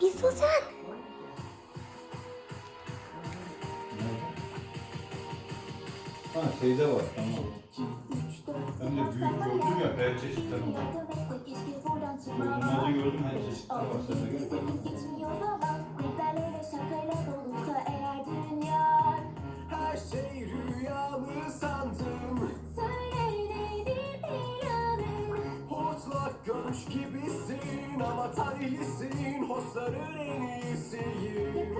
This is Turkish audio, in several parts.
Bir susan. Ha şeyde var tamam. Ben de büyük gördüm ya her çeşitten var. Gördüm her çeşitten var. Sen de gör Görmüş gibisin Ama talihlisin Hortların en iyisiyim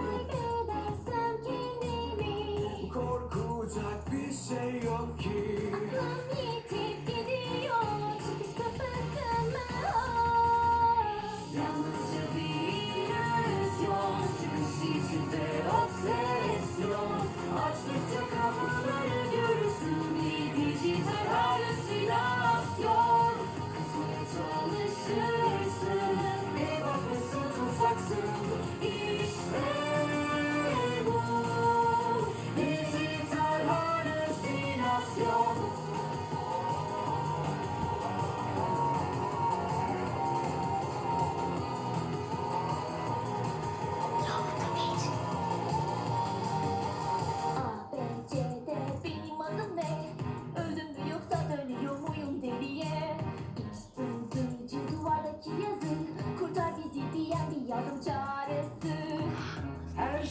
Jackson.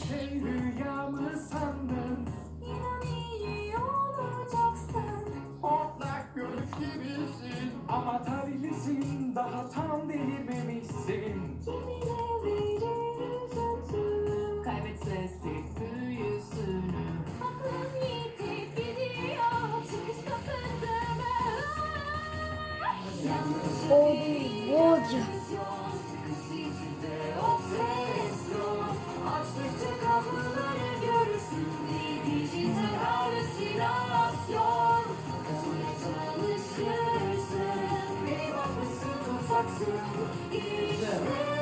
Şey rüyamı sandım İnan iyi olacaksın. Hortlak görüş gibisin. Ama talihlisin Daha tam delirmemişsin Kimine verir üzüntü Kaybetse büyüsünü. Aklım yitip gidiyor. Çıkış kapısı mı? Yalnızca O bir değil, Yeah.